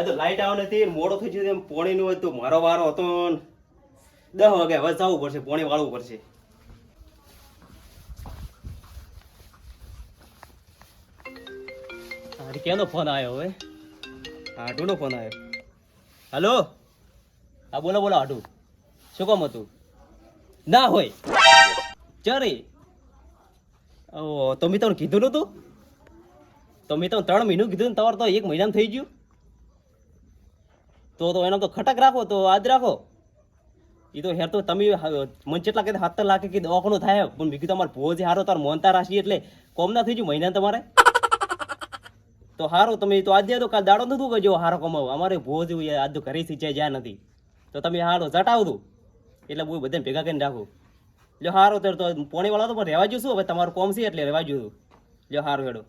આ તો લાઈટ આવે નથી મોડો થઈ ગયો એમ પોણીનું હોય તો મારો વારો હતો દસ વાગે હવે જવું પડશે, પોણી વાળવું પડશે. અરે કેનો ફોન આવ્યો હવે? હાટુનો ફોન આવ્યો. હલો? હા, બોલો બોલો, હાટુ. શું કામ હતું? ના હોય. ચરી. ઓ તો મેં તમને કીધું નતું તો મેં તમને ત્રણ મહિનું કીધું ને, તમારે તો એક મહિનામાં થઈ ગયું. તો તો એનો તો ખટક રાખો તો આજ રાખો. એ તો હેર તો તમે મને કેટલા કીધા સત્તર લાખ કે દવાખાનું થાય પણ બીજું તમારે ભોજ હારો તાર મોનતા રાશી એટલે કોમ ના થઈ ગયું મહિના તમારે? તો હારો તમે તો આજે તો કાલ દાડો નતું કરજો હારો કમાવો. અમારે ભોજ આજ તો ઘરે સિંચાઈ જ્યાં નથી. તો તમે હારો ચટાવ દો. એટલે બહુ બધાને ભેગા કરીને રાખો. લ્યો હારો તો તો પોણી તો પણ રહેવા જોશું હવે તમારું કોમ છે એટલે રહેવા જોયું. લ્યો હારું હેડો.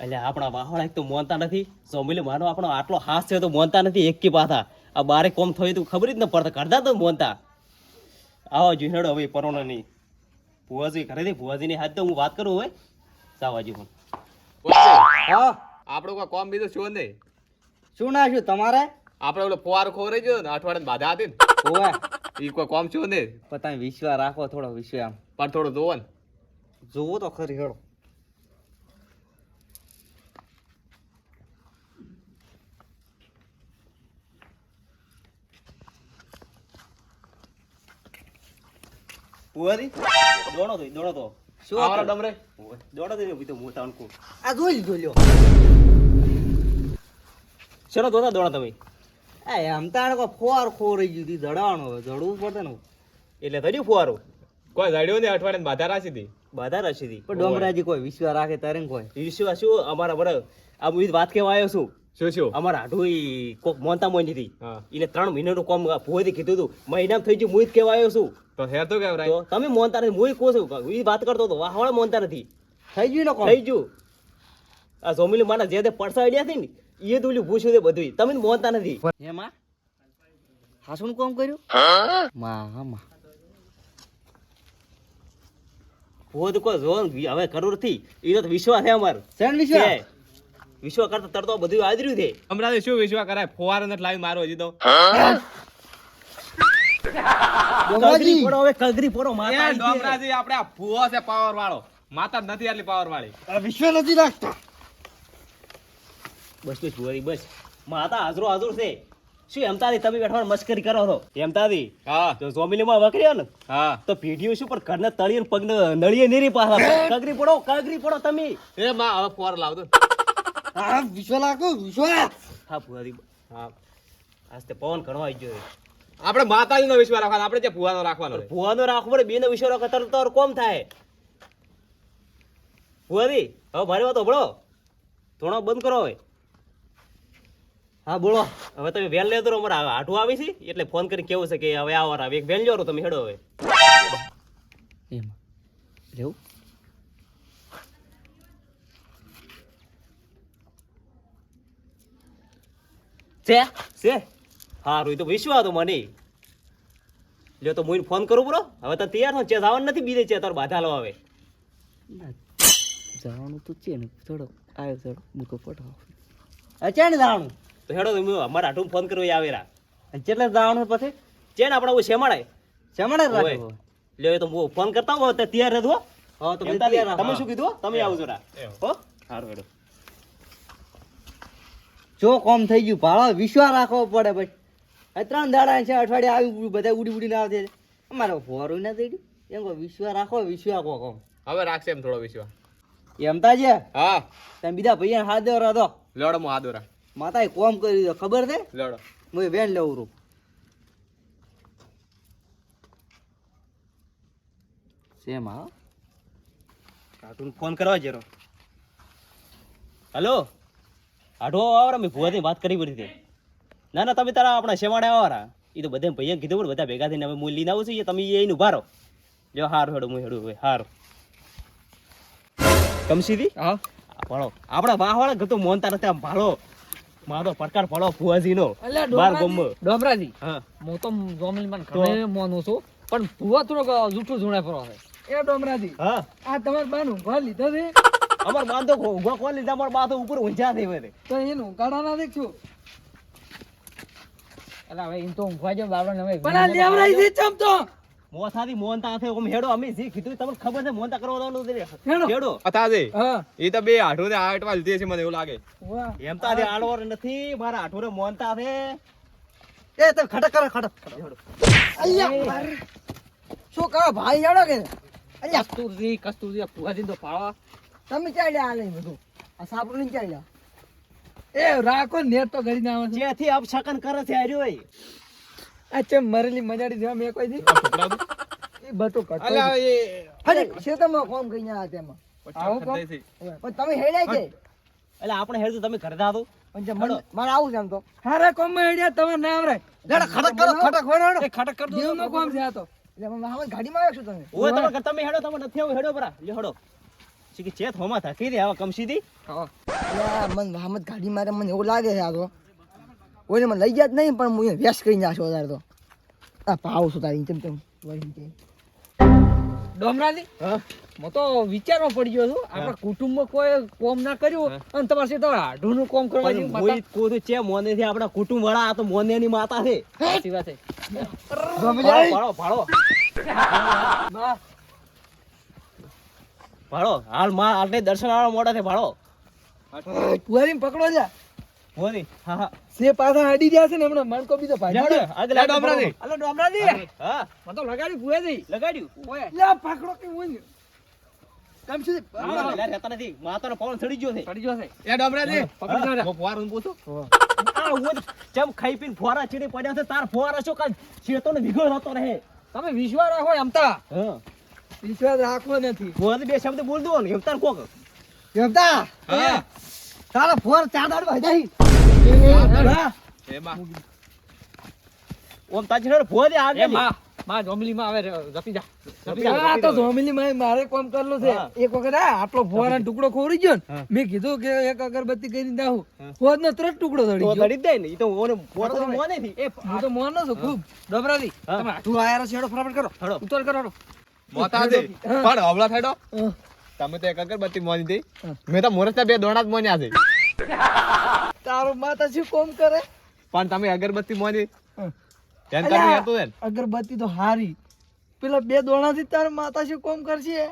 એટલે આપણા વાહણ એક તો મોનતા નથી. સોમિલે માનો આપણો આટલો હાથ છે તો મોનતા નથી એક કે પાથા આ બારે કોમ થયું તો ખબર જ ન પડતા. કરતા તો મોનતા. આવો જો હેડો હવે પરોણા નહીં ભુવાજી ઘરે થી ભુવાજીની હાથ તો હું વાત કરું હવે. સાવાજી પણ હા? આપણો કોઈ કોમ બીજું શું નહીં શું ના શું તમારે? આપણે ઓલો ફુવાર ખોરાઈ ગયો ને અઠવાડિયા બાધા હતી ને. ઓવે એ કોઈ કોમ શું નહીં પણ તમે વિશ્વાસ રાખો થોડો વિશ્વાસ આમ. પણ થોડું જોવો ને. જોવો તો ખરી હેડો. ભુવાજી દોડો તો દોડો તો. શું આવરો હતું? ડમરે? દોડો તો ભાઈ તો મોટા અનકુ આ જોઈ લીધો લ્યો. ચલો દોડા દોડા તમે એ આમ તાણ કોઈ ફોર ખોર રહી ગયું તી હવે જડવું પડે ને. એટલે થયું ફુવારો? કોઈ ગાડીઓ નહીં અઠવાડિયે બાધા રાખી હતી? બાધા રસીદી પણ ડોમરાજી કોઈ વિશ્વાસ રાખે તારે કોઈ? વિશ્વાસ શું? અમારા બરાબર આ હું વાત કહેવા આવ્યો છું. શું અમારા હાડુઈ કોક મોનતા મોની હતી. એને ત્રણ મહિનાનું કામ ભુવાથી કીધું હતું. મહિનામાં થઈ ગયું હું જ કહેવા આવ્યો છું. તો હેર તો કેવરાય? તમે મોનતા નથી હું કહું છું. એ વાત કરતો હતો. વાહવાળા મોનતા નથી. થઈ ગયું ને થઈ ગયું. આ સોમિલી માના જે તે પડસા આઈડિયા હતી ને એ તો ઓલું પૂછ્યું તે બધું તમે મોનતા નથી. એમાં હાસુનું કામ કર્યું? માં હા માં ભુવા તો કોઈ જો હવે કરોડથી એ તો વિશ્વાસ છે અમાર. શેન વિશ્વાસ? વિશ્વાસ કરતા તરતો બધું આદર્યું છે. હમણાં શું વિશ્વ કરાય? ફોવાર નથી લાવી મારો હજી તો. કલગરી પોરો હવે કલગરી પોરો માતા. ડોમરાજી આપણે આ ફુવો છે પાવર વાળો. માતા નથી આટલી પાવર વાળી. વિશ્વ નથી રાખતો. બસ બસ ભુવાજી બસ. માતા હાજરો હાજર છે. શું એમતાથી તમે બેઠવા મસ્કરી કરો છો? એમતાથી હા. તો સોમિલીમાં વકર્યો ને? હા. તો પેઢીઓ શું પણ ઘરના તળિયે પગ પગને નળીએ નીરી પાછા. કગરી પડો કગરી પડો તમે. એ માં હવે ફુવાર લાવતો હા વિશ્વ રાખો વિશ્વ. હા ભુવાજી હા. આજ તે પવન ઘણો આવી ગયો આપણે માતાજીનો વિશ્વાસ રાખવાનો આપણે જે ભુવાનો રાખવાનો ભુવાનો રાખવો પડે બેનો વિષય રાખો તારો કોમ થાય. ભુવાજી હવે મારી વાત ભળો થોડો બંધ કરો હવે. હા બોલો. હવે તમે વેલ લેતો અમારે હાટું આવી છે એટલે ફોન કરીને કેવું છે કે હવે આવો આવે એક વેલ લ્યો તમે હેડો હવે. એમાં. લેવું? છે? છે. હારું તો વિશ્વા હતો મને. લ્યો તો હું ફોન કરું બરો. હવે તો તૈયાર છો. ચેસ આવવાનું નથી બીજે ચેસ તાર બાધા લો હવે. જવાનું તો છે ને. થોડો આવ્યો થોડો. મૂકો પટાવો અચાણ જવાનું? તો હેડો તમે અમારા આટું ફોન કર્યો આવે રા કેટલે જવાનું પછી? ચેન આપણે હું શેમાડાય શેમણે ઓય. રાખો લ્યો તો હું ફોન કરતા હોઉં તૈયાર રહેજો હો. હા તો તમે શું કીધું તમે આવજો રા હો? સારું હેડો. જો કોમ થઈ ગયું ભાડો વિશ્વાસ રાખવો પડે ભાઈ આ ત્રણ દાડા છે અઠવાડિયે આવી બધા ઉડી ઉડીને આવશે અમારે ફોરું ના થઈ એમ કહો વિશ્વાસ રાખો વિશ્વાસ કહો કોમ હવે રાખશે એમ થોડો વિશ્વાસ એમ છે હા. તમે બીજા ભાઈ હાથ દેવો રહો લડો મો હાદોરા માતાએ કોમ કરી દો ખબર છે? લડો હું વેન લેવું રૂ સેમ હા? કાર્ટૂન ફોન કરવા જરો. હલો? હાટો આવરા મેં ભુવાથી વાત કરી પડી હતી. ના ના તમે તારા આપણા શેવાડે આવરા. એ તો બધા ભાઈએ કીધું પણ બધા ભેગા થઈને હવે હું લઈને આવું છું તમે એને ઊભા જો હારું હેડો હું હેડું હારું. કમસીદી હા? ભણો. આપણા વાહવાળા ગતો મોનતા નથી આમ ભાળો મારો પડકાર ભણો ફુવાજીનો નો બાર ડોમરાજી ડોબરાજી હા. હું તો જોમલીમાં તો? ઘણે મોનો છું પણ ભુવા થોડોક જૂઠું જુણે ફરો છે એ ડોમરાજી હા. આ તમારે બાનું ઘર લીધો છે? અમાર બાંધો ઊભા કોણ લીધા અમાર બાંધો ઉપર ઊંચા થઈ વળે તો એનું ગાડા ના દેખશું અલા હવે એમ તો ઊંઘવા જાવ બાબરાને હવે પણ આ લેવરાઈ દે ચમ તો. મોથાથી મોનતા હાથે ઓમ હેડો અમે જી કીધું તમને ખબર છે મોનતા કરવા દેવાનું દે હેડો. હેડો. અતાજે હા. એ તો બે આઠો ને આઠ વાળ છે મને એવું લાગે. વાહ. એમ તો આજે આડવર નથી મારા આઠુરે મોનતા છે. એ તમે ખટક કરો ખટક. અલ્યા શું કરો ભાઈ હેડો કે? અલ્યા. કસ્તુરજી કસ્તુરજી આ ફુવાજીને તો પાડવા તમે ચાલ્યા આ લઈ બધું? આ સાપરું ને ચાલ્યા એ રાખો નેટ તો ઘડી ના આવે છે. જેથી અપશકન કરે છે આર્યો હોય. આ ચમ મરેલી મજાડી દેવા મેં કોઈ દી એ બતો કટ અલા એ અરે છે કોમ કઈ ના તેમાં. આવું કોમ પણ તમે હેડ્યા છે એટલે આપણે હેડ તમે ઘરે દાદો પણ મને મારે આવું છે આમ તો. હારે કોમમાં હેડ્યા તમે ના આવરાય. લેડો ખટક કરો ખટક હોય એ ખટક કર દો કોમ છે આ તો. એટલે ગાડીમાં આવ્યો છું તમે. ઓય તમે તમે હેડો તમે નથી આવું હેડો લ્યો હેડો. શીખી ચેત હોમાં થકી દે આવા કમસીદી? અલ્યા, મન હામત ગાડી મારે મને એવું લાગે છે આ તો. કોઈને મને લઈ ગયા જ નહીં પણ હું વેસ્ટ કરી નાખ્યો વધારે તો. આ પાવ છું તારી ચમ ચમ વળી છે. હું. તો વિચારમાં પડી ગયો છું. આપણા કુટુંબમાં કોઈ કોમ ના કર્યું અને તમારે સીધો આઢુનું કોમ કરવા કોઈ કોઈ છે મોને થી આપણા કુટુંબ વાળા આ તો મોને ની માતા છે. સાચી વાત છે. ભાળો ભાળો ભાળો હાલમાં હાલ દર્શન આવવા મોડા છે ભાડો. કુંવારીને પકડો જા. મોની હા હા. સે પાછા અડી ગયા છે ને હમણાં મણકો બીજો ભાઈ. હેડો, આગળ આગળ ડોમરાજી. અલ્યા ડોમરાજી. હા. મને તો લગાડી ફુવાજી લગાડ્યું? લે પકડો કે હું કેમ છે? હા, રહેતા નથી. માતાનો પવન ચડી ગયો છે. પડી ગયો છે. એ ડોમરાજી પકડી જાઓ ને. હું પૂછું? આ હું ચમ ખાઈ પીન ફુવારા ચડી પડ્યા છે તાર ફુવારા શું શેતો શેતોને વિઘળ હતો રહે? તમે વિશ્વાસ રાખો એમતા હા. વિશ્વાસ રાખવો નથી. ફુવારે બે શબ્દ બોલ દો ને એમ કોક. જમતા હા. તારા ફોર ચાર દાડ ભાઈ એ ઓમ તાજી હેડો ફુવારે એ આગળમાં માં આવે રે, જપી જા. આ તો જોમલી માં મારે કોમ કરલો છે. એક વખત આ આટલો ફુવારાનો ટુકડો ખોરી ગયો ને મેં કીધું કે એક અગરબત્તી કરીને દાહું ફોર નો તરત ટુકડો તો ધડી ગયો ધડી દે ને ઈ તો ઓને ફોર તો મોને થી એ હું તો મોનો છું ખૂબ. ડબરાલી તમે આઢું આયરો છેડો હેડો ફટાફટ કરો. ઉતર કરો હેડો. મોતાજી પણ તમે તો એક અગરબત્તી મોની હતી મેં તો મોરસના બે દોણા જ મોન્યા છે. તારો માતા કોમ કરે? પણ તમે અગરબત્તી મોની. ધ્યાન અલ્યા, હતું ને. અગરબત્તી તો હારી. પેલા બે દોણાથી તાર માતા શું કોમ કરશે.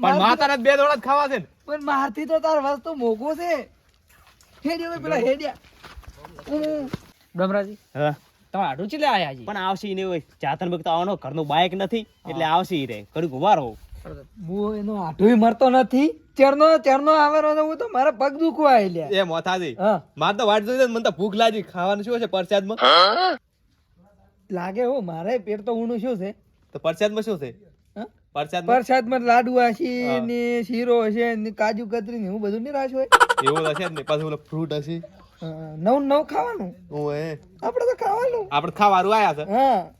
પણ માતાના બે દોણા જ ખાવા છે પણ મારથી તો તાર વસ્તુ મોઘો છે. હેડ્યો પેલા હેડ્યા. ડોમરાજી. હા. તમે આઢું ચીલે આયા પણ આવશે ને હોય. ચાતન બગતો આવવાનો ઘરનું બાઇક નથી એટલે આવશે રે. કડું ગુવારો હું એનો આઢોય મરતો નથી. ચરનો ચરનો આવેલો હું તો મારા પગ દુખવા આયલ્યા. એ મોથાજી મારે તો વાટ જોઈ મને તો ભૂખ લાગી. ખાવાનું શું છે પરસાદમાં? લાગે હો મારે પેટ તો ઊણું શું છે? તો પરસાદમાં શું છે? પરસાદ પ્રસાદમાં? પ્રસાદમાં લાડુ હશે ને શીરો હશે ને કાજુ કતરી ને એવું બધું નહીં રાશ હોય. એવું હશે જ ને પાછું ફ્રૂટ હશે. નવું નવું ખાવાનું? ઓએ આપણે તો ખાવાનું. આપણે ખાવાનું આયા છે. હા.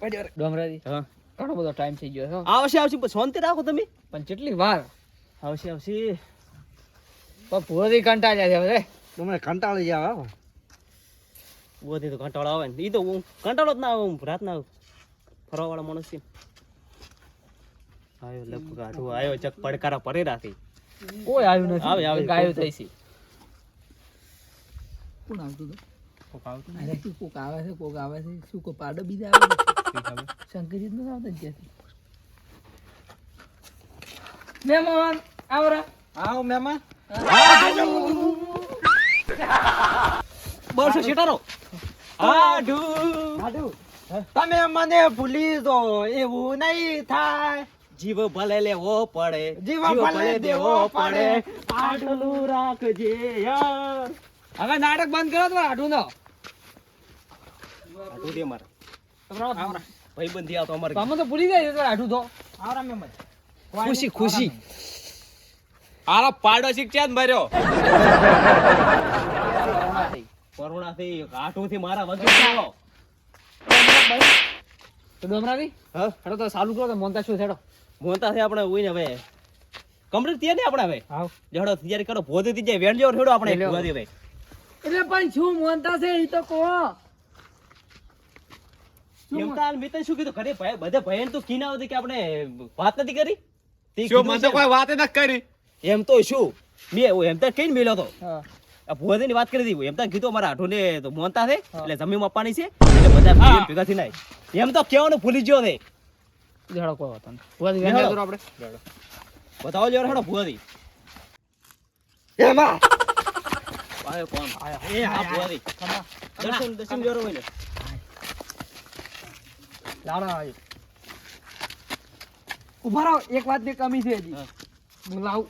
પડ્યો રે. ડોમરાજી હા. ઘણો બધો ટાઈમ થઈ ગયો છે આવશે આવશે પણ શાંતિ રાખો તમે. પણ કેટલી વાર? આવશે આવશે. પણ ભૂરી કંટાળ્યા જાય હવે તમને કંટાળી જાવ હો. બોધી તો કંટાળો આવે ને. ઈ તો હું કંટાળો જ ના આવે હું રાતના ફરવા વાળો માણસ છે. આયો લગભગ આઠું આયો ચક પડકારા પરેરાથી. કોઈ આવ્યું નથી. આવે, આવે. ગાયો થઈ છે. કોણ આવતું હતું? અરે શું કોક આવે છે કોક આવે છે. શું કો પાડો બીજા આવે છે? શંકરજી આવતા ત્યાંથી મહેમાન આવરા આવો મહેમાન. બરસો શેટારો આઢું તમે મને ભૂલી દો એવું નહીં થાય. જીવ ભલે લેવો પડે જીવ ભલે દેવો પડે. આટલું રાખજે યાર. હવે નાટક બંધ કરો તો આટું નો આટું દે મારે. ભાઈબંધી આવતો અમારે તમે તો ભૂલી જાય છે આટું તો. આવરા મહેમાન ખુશી ખુશી. આરા પાડો જ મર્યો આટું થી મારા વગર ચાલો તો ડોમરાજી હા? હેડો તો ચાલુ કરો તો મોનતા શું હેડો. મોનતા છે આપણે ઉઈને હવે કમ્પ્લીટ થયા ને આપણે હવે? જડો તૈયારી કરો. ભોજે થઈ જાય વેણ જેવો ઠેડો આપણે વેણ ભાઈ એટલે પણ શું મોનતા છે એ તો કહો. તો મેં તને શું કીધું? ઘરે ભાઈ બધા ભાઈ તો કીના હતી કે આપણે વાત નથી કરી? શું મને તો કોઈ વાત ન કરી. એમ તો શું? મેં એમ તો કઈ મેલ્યો તો. હા. આ ભુવાજી વાત કરી દીધી. એમ તો કીધું મારા આઠો ને તો મોનતા છે. એટલે જમીન આપવાની છે. એટલે બધા ભેગા થઈને નાય એમ તો કેવાનું ભૂલી ગયો છે. ઝાડો કોઈ વાત નહીં ભુવાજી આપણે. બતાવો જો હેડો ભુવાજી. એમાં આયો કોણ? એ હા ભુવાજી દર્શન દર્શન જોરો હોય ને. લાડો આવી ઊભા રહો એક વાતની કમી છે હજી. હું. લાવું.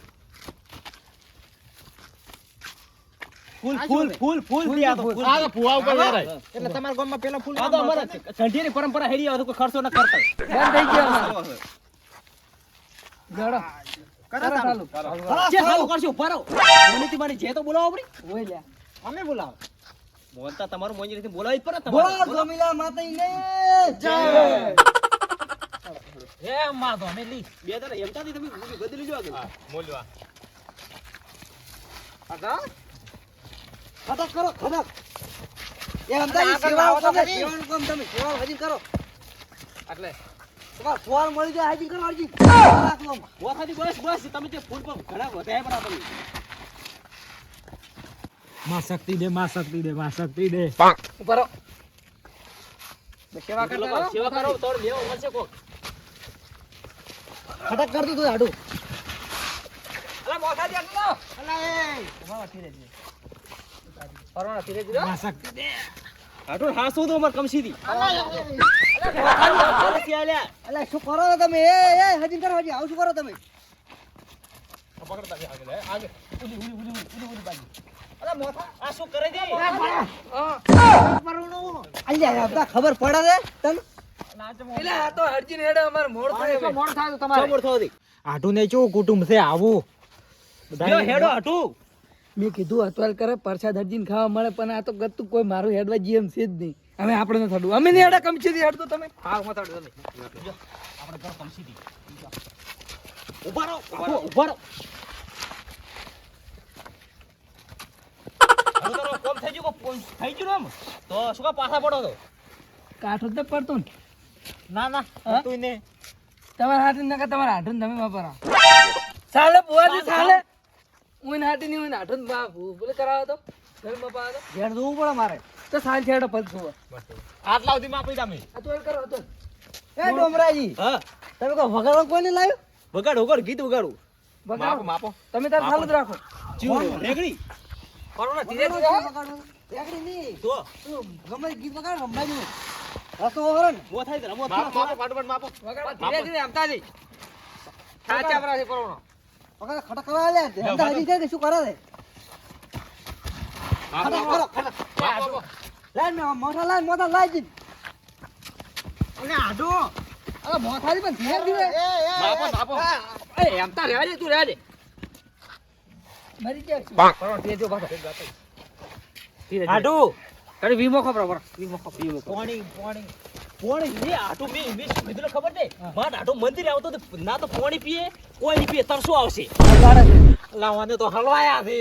ફૂલ ફૂલ ફૂલ ફૂલ ફૂલ આ તો ફૂલ. ફૂલ. આ તો ફુવા ઉપર વેરાય. એટલે તમારા ગામમાં પેલા ફૂલ આ તો અમારા ચંઢીની પરંપરા હેડી આવે તો કોઈ ખર્ચો ન કરતા. બંધ થઈ ગયો અમારે. કરો ચાલુ જે ચાલુ કરશો ઊભા રહો. મને તમારી જે તો બોલાવો આપણી ઓય લ્યા. અમે બોલાવો. મોનતા તમારું મોંજી રીતે બોલાવી જ પડે બોલ તમારે. ગોમીલા માતાજીને જય. એ માં તો અમે લી. બે દાડા એમ તાથી તમે બદલી લ્યો આગળ. મોલવા. ખડક કરો ખડક એ અંદાજી સેવાનું કામ સેવાનું કામ તમે સેવાનું હાજર કરો. એટલે ફોન મળી જાય હાજર કરો હાજર કલાક બસ બસ. તમે જે ફૂલ પર ઘણા વધારે બરા માં શક્તિ દે માં શક્તિ દે માં શક્તિ દે. ઉપર સેવા કરતા સેવા કરો તો લેવો મળશે કોક. ખડક કરતું તું હાડું અલા મોઢા દે અલા એ. ઊભા ધીરે ધીરે. પરવાના ધીરે ધીરે. માં શક્તિ દે. હાટું હાસું તો અમાર કમસીથી અલા શું કરો છો તમે? એ એ હાજર કરો હાજર આવું શું કરો તમે? અલા મોઢા આ શું કરે છે અલ્યા આપતા ખબર પડે છે તને? એટલે આ તો હરજીન હેડે અમાર મોડ થાય મોડ થાય તો તમારે. ખબર આટું ને કેવું કુટુંબ છે આવું. હેડો હાટું. મેં કીધું અતવાલ કરે પરસાદ હરજીને ખાવા મળે પણ આ તો ગતું કોઈ મારું હેડવા જીએમ છે જ નહીં. અમે આપણે ન થડું. અમે નહીં હેડા કમચી થી હેડતો તમે. હા હું થડું આપણે ઘર કમસીથી ઊભા રહો ઊભા રહો. કોમ થઈ ગયું કો થઈ ગયું આમ? તો શું કા પાછા પડો તો કાઠો તો પડતો ને. ના ના? તું ને તમારા હાથ નકા તમારા હાથ તમે વાપરા ચાલે બુઆજી ચાલે હું હાથી નહીં હું હાથ ભૂલ કરાવો તો ઘર મપાવો તો. ઘેર જોવું પડે મારે. તો સાલ છેડો પદ જુઓ આટલા સુધી માપી તમે. આ તો કરો તો. એ ડોમરાજી હા. તમે કો વગાડો કોને લાવ્યો? વગાડ વગાડ ગીત વગાડું. માપો માપો. તમે તાર ચાલુ જ રાખો. જીવ રેગડી કોરોના ધીરે ધીરે. વગાડો. રેગડી ની તો? તું ગમે ગીત વગાડ રમવાનું રસો ઓવર ને. મો થાય તો રમો. માપો ફટાફટ માપો. વગાડો ધીરે ધીરે આમતા જઈ સાચા પરા છે કોરોના ખટા કરવા લે ધંધા હાજી કે શું કરે લે ખટા કરો ખટક લાઈન મે મોટા લાઈન મોટા લાઈન અને આડો અરે મોથાજી પણ ધીરે ધીરે બાપો બાપો. એ આમતા રહેવા દે તું રહેવા દે. મરી ગયા કોરોના ધીરે જો બાતો આડો તારે વીમો ખબર વીમો ખબર. પોણી પોણી. પોણી એ આટો મેં મે શું કીધું ખબર છે? માર આટો મંદિર આવતો તો ના તો પાણી પીએ કોઈ પીએ શું આવશે? લાવવાને તો હલવાયા છે.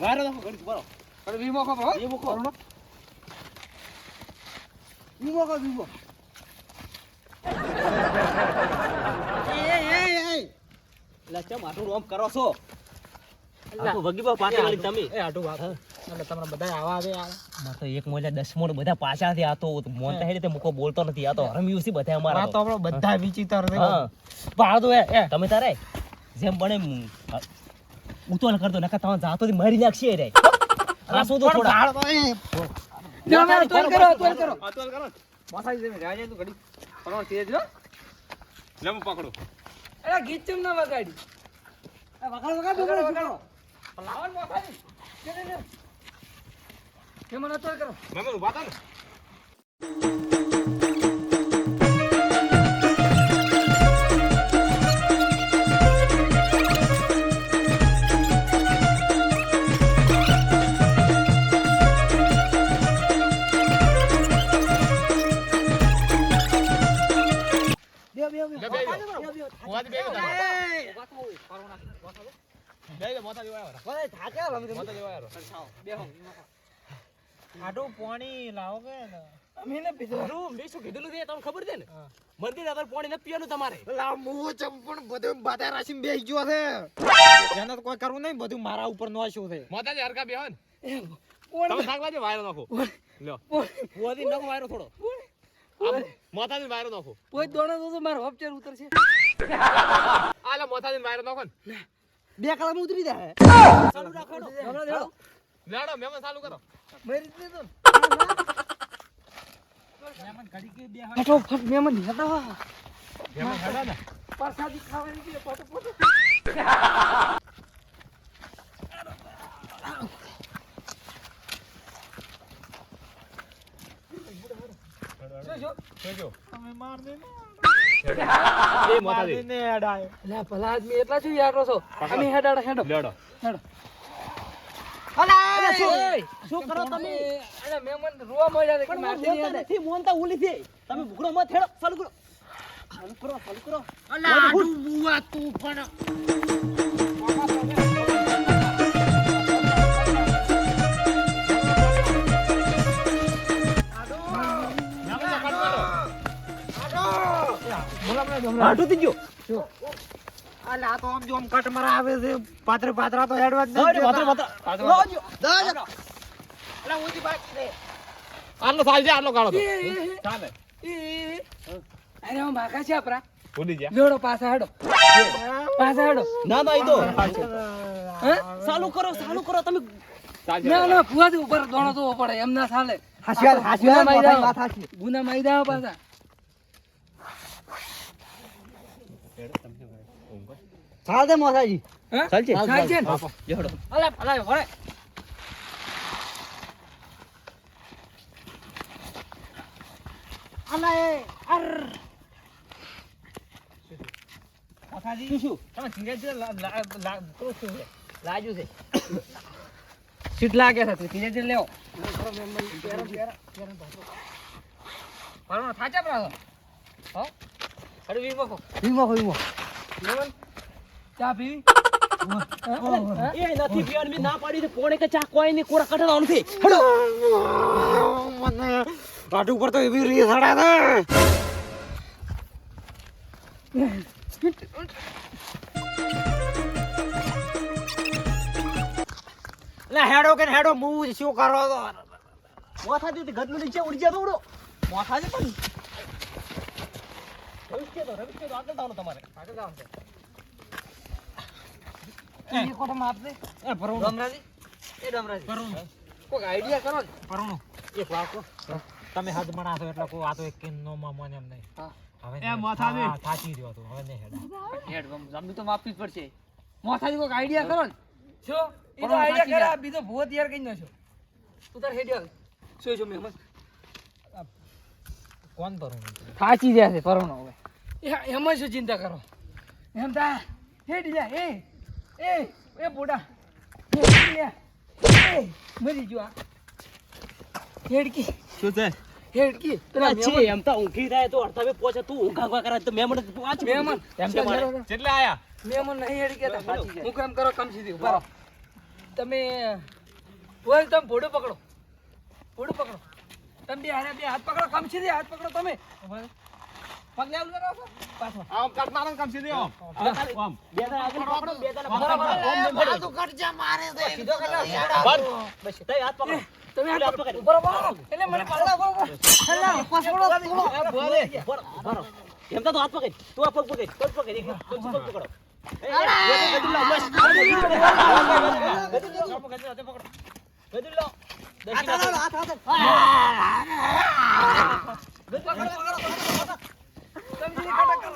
વારે તો ઘડી બરો પણ વીમો કો બરો વીમો કો વીમો કો વિમો. એટલે લચમ આટું રોમ કરો છો? એક મોજા બધા આતો મુકો બોલતો નથી. આ તો બધા અમારા તો આપણો બધા વિચિતર છે. પાડો એ એ તમે તારે જેમ બને ઉતોલ કરતો નકા તમે જાતો થી મારી નાખશે રે. આ શું તો થોડા. પાડો એ. ના ના કરો તો કરો. આટલ કરો. માથા જઈને રાજા તું ઘડી. પરવા તેજ જો લે. હું અરે ગીત ના વગાડી? વગાડ વગાડ કરો લાવન માથાજી કે મને તો કરો? મેં ઊભા થા ને. અમે ને હારું, મેં શું કીધું નથી તમને ખબર છે ને? મંદિર આગળ પાણી પીવાનું તમારે. લા મુ ચંપણ બધું બાટા રાશી બેસી ગયો છે. કોઈ કરવું નહીં બધું મારા ઉપર નો શું છે? મોટા જે હરકા બે હોય ને કોણ તમે લાજો વાયરો નાખો. લ્યો. ભુવાજી નખો વાયરો થોડો. આમ વાયરો નાખો. કોઈ દોડે તો તો મારો હપચર ઉતરશે. આ લે માથાથી વાયરો નાખો ને. બે કલાકમાં ઉતરી જાય. ચાલુ રાખો. લેડો ચાલુ કરો. મારી હેઠો ફટ મહેમાન હેઠો. મહેમાન હેડા ને. પ્રસાદી ખાવાની છે, પોતે પોતે. એટલા શું યારો છો. અમે હેડાડો હેડો. લેડો. અલા, શું- શું કરો તમે? અલા, મહેમાન રોવા મળ્યા પણ હેડાય. નથી મોનતા ઉલી છે. તમે ભૂખડો મત હેડો ચાલુ કરો. ચાલુ કરો ચાલુ કરો. હાટું થઈ ગયો. લાવજો. આટલો સાલ છે આટલો કાઢો તો. એ, એ, એ, ચાલે. એ, એ, એ. અરે હું ભાગા છે આપણા. ભૂલી ગયા. જોડો પાછા હેડો. પાછા હેડો. ના ના એ તો હે? ચાલુ કરો ચાલુ કરો તમે ના ના ફુવાથી ઉપર દોણો તો પડે એમ ના ચાલે હાસ્યા હાસ્યા ગુના મારી. ગુના દાવ પાછા. ચાલ દે મોસાજી હે? ચાલશે? ચાલશે ને? જો હેડો. અલા, અલા, વળે. અલા, અર. શું શું તમે ધીરે ધીરે લા- લા- લા- પેલું શું છે? લાજુ છે સીટ લાગે છે ધીરે ધીરે લેવો બરાબર, થાચા પ્રાસો. હો? અરે વીમો કો. વીમો વીમો લેવન. ચા પીવી એ નથી પીવાની મેં ના પાડી પોણે કે ચા કોઈ નહીં કોરા કઢાવવાનું છે. હેડો પાટુ ઉપર તો એવી રીસ હડા કે હેડો મૂવ શું કરો તો. ગદનું નીચે ઉડી જતો ઉડો મોથાથી પણ. રવિશ કે તો રવિશ કે તો આગળ જવાનું તમારે. આગળ. એ. કોઠામાં આપજે. ડમરાજી? એ ડમરાજી. કોક આઈડિયા કરો ને. એક વાત કહું? તમે હદ મણાશો એટલે કોઈ આ તો એક નો મને એમ નહીં. હવે એ. હા, થાકી રહ્યો તું. હવે નહીં હેડા. હેડ, જમી તો માપવી પડશે. મોથાથી કોક આઈડિયા કરો ને. શું ઈ તો આઈડિયા આ બીજો ભૂવો તૈયાર કરી નાખ્યો. તું તાર હેડ્યો શું શું મહેમાન કોણ ભરું થાચી ગયા છે પરોણો હવે. એમાં શું ચિંતા કરો? એમ તા હેડ જા એ. એ એ બોડા. મરી ગયો હેડકી. શું છે? હેડકી. પેલા છે એમ તો ઊંઘી થાય તો અડધા બે પોચે તું ઊંઘા ઊંઘા કરે તો મેં મને પાંચ મહેમાન. એમ તો મારે. કેટલે આયા? મહેમાન નહીં હેડકી હતા હું કામ કરો કમ સીધી ઊભા તમે બોલ તમે ભોડું પકડો. ભોડું પકડો. તમે બે હારે બે હાથ પકડો કમ સીધી હાથ પકડો તમે. ઊભા રહો. પગ લેવલ કરો પાછો આમ કાઢનારો ને કામ સીધી આમ આમ બે દાડા આગળ પકડો બે દાડા પકડો. ઓમ ને ભરો. સીધો કરી નાખો. બંધ. બસ, તઈ હાથ પકડો તમે હાથ હાથ પકડો. પકડ. ઊભા રહો. એટલે મને ઊભા રહો. એટલે. એ ભોલે. ભરો, ભરો. એમ તો તું હાથ પકડ તું આ પગ પકડ પગ પકડ એક પગ પગ પકડો એ, હાથ હાથ હાથ પકડો. પકડો. પકડો, બધા,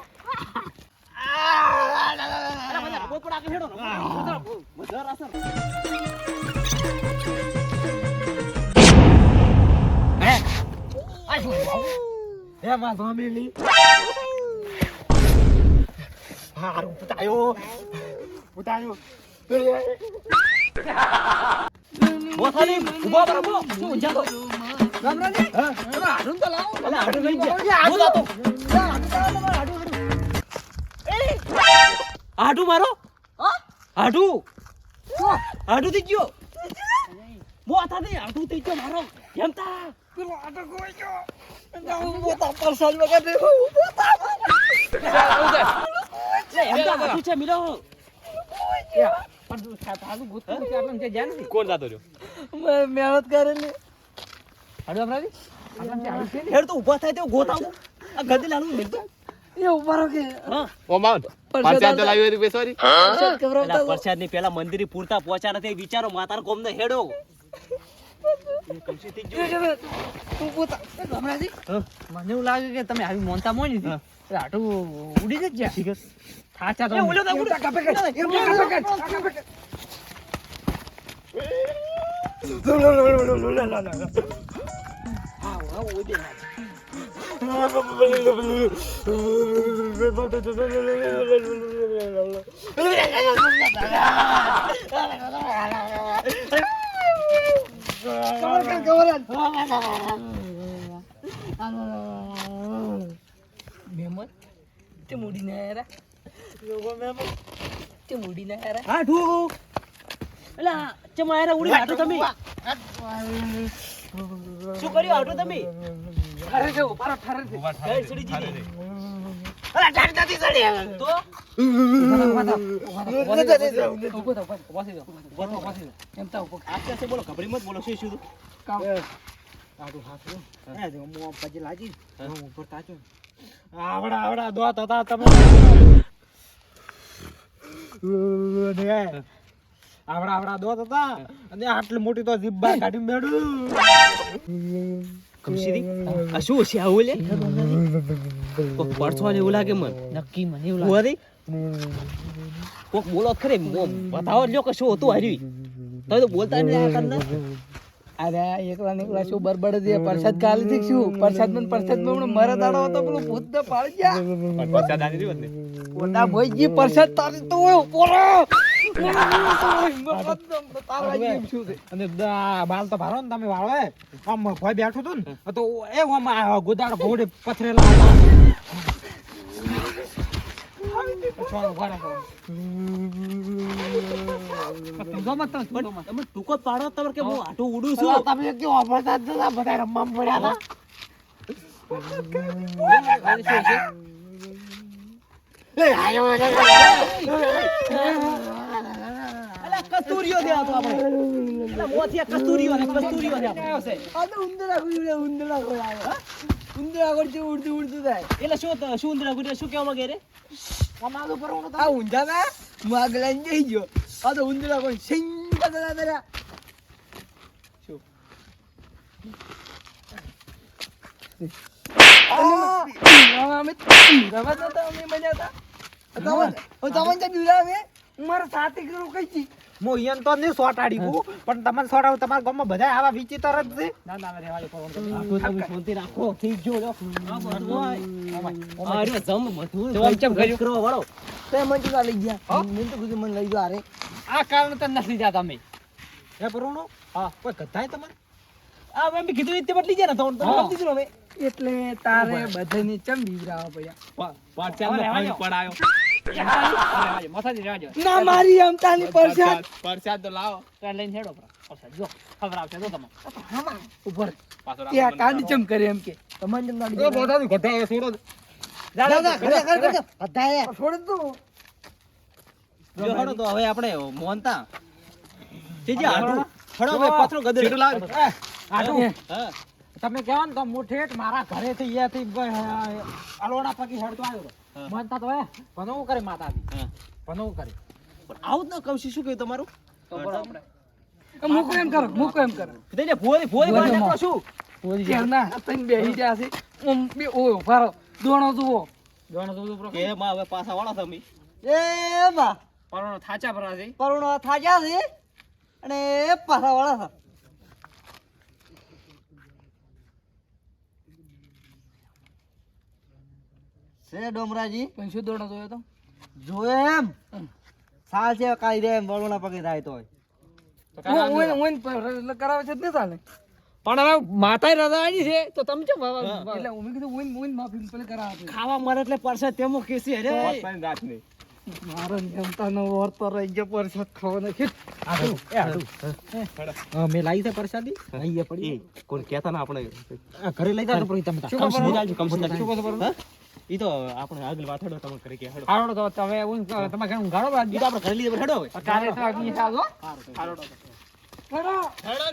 બધા રાસર. એમાં ફેમિલી હારું પુતાયો પુતાયો મોથાની ઊભા પર ઊભો. શું ઊંઝા તો? ગામડાજી, તમે હાડું તો લાવો. અલા, હાડું લઈ જા. હું હાડું મારો. હાડું હાડું થઈ ગયો. મોથા નહીં હાડું થઈ ગયો મારો. કેમ તા. પેલો આટો ગોઈ ગયો. જાઉં પોતા પરસાદ વગર દેખો. એમ તા હાડું છે મિલો પણ તું સા- સાલું ભૂત તો છે, આપણને જે જાણ નથી. કોણ જાતો રહ્યો? મહેનત કરેલી. હાડો અમરાજી આપણે ત્યાં આવી છે ને? હેડ તો ઊભા થાય તો ગોત આ ગદી લાનું મિલતો. પરસાદ પેલા પ્રસાદની પેલા મંદિરે પૂરતા પહોંચ્યા નથી વિચારો માતાના કોમ ને હેડો મને એવું લાગે કે તમે આવી મોનતા મોની હાટું ઉડી જ ગયા થાચા તો એ ઓલો તો એવું ઉડી- તો કાપે કાઢ. એવું તો કાપે કાઢ. કાપે કાઢ. આવો, આવો, ઉડી ના. કવર કર, કવર કર. મહેમાન તે મૂડી ના યાર તે મૂડી ના યાર હા ઠું એલા ચમ આયરા ઉડી હાટો તમે શું કર્યું હાટો તમે ઠરે છે ઊભા રહો, ઠરે છે ગઈ સડી. તો આસ્તે આસ્તે બોલો ખબરી મત બોલો શું શું આવડા આવડા દોત હતા તમે આવડા આવડા દોત હતા અને આટલી મોટી તો જીભ બહાર કાઢી મેળું કમસીરી આ શું છે આવું લે? કોક પડછો ને લાગે મન. નક્કી મને એવું લાગે. કોક બોલો ખરે મો બતાવો લ્યો કે શું હતું હારી. તમે તો બોલતા નહીં આ કરના અરે એકલા નીકળા એકલા શું બરબડ દે પ્રસાદ કાલે થી શું પ્રસાદમાં પ્રસાદમાં હમણાં મરે દાડો હતો પેલું ભૂત ને પાડી ગયા પરસાદ આની રહ્યો ને. ઓડા ભાઈ જી પ્રસાદ તારી તો હોય પોરો અને બાલ તો ભારો ને તમે વાળો આમ ભોય બેઠું હતું ને તો એ આમ આ ગોદાડો ઘોડે પથરેલા હતા. પછી આમ ઊભા રાખો. પણ તમે ટૂંકો પાડો તમે કે હું આટું ઉડું છું તમે કેવો વરસાદ થતા બધા રમવા પડ્યા હતા કસ્તુરીઓ દે આ તો આપણે મોથિયા કસ્તુરીઓ કસ્તુરીઓ દે આપણે ઉંદરા કોઈ ઉંદરા કોઈ આવે ઉંદરા કોઈ જે ઉડતું ઉડતું થાય એટલે શું શું ઉંદરા ગુડિયા શું કહેવા માંગે રે આ ઊંધા ના માગલા જઈ ગયો. આ તો ઉંદરા કોઈ સિંગ કદરા દરા. મારા સાથે કરું કઈ છી હું ઈયન તો નહીં સોટાડી હું. પણ તમને સોટાડું તમારા ગામમાં બધા આવા વિચિત્ર જ છે. ના ના રેવા દે પરવડો. તમે શાંતિ રાખો. થઈ જો. આ રહ્યો જમ બધું. જમ ચમ કર્યું. કરો વાળો. તે મન ચૂકા લઈ ગયા. મન તો કીધું મન લઈ ગયો અરે આ કારણ તો નથી જતા અમે હે પરુણો? હા. કોઈ કથાય તમારે આ મેં કીધું તે બદલી ગયા ને તો તમે હા. ગમતી હવે. એટલે તારે બધાને ચમ બીવરાવા પડ્યા પરસાદ પડાયો. ના મારી અમતાની પરસાદ પરસાદ. તો લાવો. તો લઈને હેડો પરસાદ. જો ખબર આવશે તો તમે ઉપર પાછો એ ચમ કરે એમ કે? તમને જેમ લાડી એ મોઢાનું છોડો. દે. જા જા ઘરે ઘરે ઘરે બધાએ છોડ તું. જો તો હવે આપણે મોનતા જે જે હાડું. હળો હવે પથરો ગદડો એ, આટલું. હા. તમે કહેવા ને તો મુઠેઠ મારા ઘરેથી અહીંયાથી અલોડા પગી હડતો આવ્યો. મનતા તો હે ભણવું કરે માતાજી ભણવું કરે? પણ આવું જ ના કૌશી શું કહ્યું તમારું? મૂકો એમ કરો મૂકો એમ કરો. બહાર ભુવારી નીકળો શું કે ના તઈ બેહી ગયા છે. ઓમ બે ઓ ફારો દોણો જુઓ. દોણો જુઓ પ્રો કે માં હવે પાછા વાળા તમે. એ માં. પરોણો થાચા ભરા છે. પરોણો થાચા છે. અને પાછા વાળા છે. છે ડોમરાજી? પણ શું દોણો જોયો તો? જોયો એમ? સાલ છે કાઈ રે એમ વળુના પગે થાય તો કરાવે છે ને સાલે પણ હવે માતા રજા આવી છે તો તમે કેમ એટલે ઉમે કીધું ઓય ઓય માફી પેલે કરાવે ખાવા મરે એટલે પરસે તેમો કેસી અરે રાત ને મારો જમતાનો વર્તો રહી ગયો પરસાદ ખાવાનો. છે આટલું, એ. હા, મેં લાવી છે પરસાદી. અહીંયા પડી કોણ કહેતા ના આપણે. ઘરે લઈ જાતો પણ તમે શું કમસી જાજો કમસી શું કહો? ઈ તો આપણે આગળ વાત હેડો તમે કરી કે હેડો. હાડો તો તમે હું તમે ઘણું ગાળો બાદ ઈ તો આપણે કરી લીધે હેડો હવે કાલે તો આગની ચાલો હાડો. હેડો હેડો